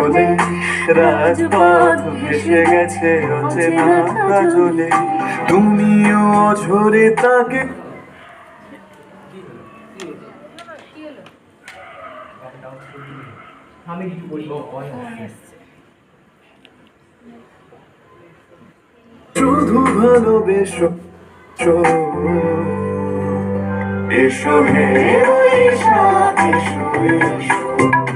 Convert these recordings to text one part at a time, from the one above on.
বলে রাজপথ ভেসে গেছে অচেনা কাজলে। তুমিও অঝরে তাকে আমি কিছু বলি। শুধু ভালোবেসো এসো হে এসো এসো এসো।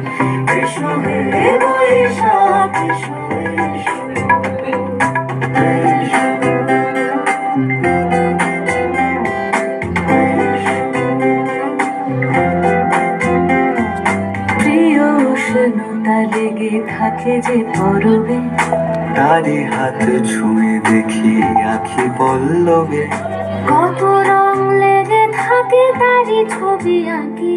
উষ্ণতা লেগে থাকে যে পরবে তারি হাত ছুঁয়ে দেখি আখি পল্লবে। কত রং লেগে থাকে তারই ছবি আঁকি।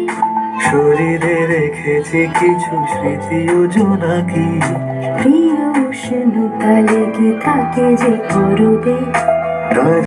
শরীরে রেখেছি কিছু স্মৃতি যোজনা কি? প্রিয় উষ্ণতা লেগে থাকে যে পরবে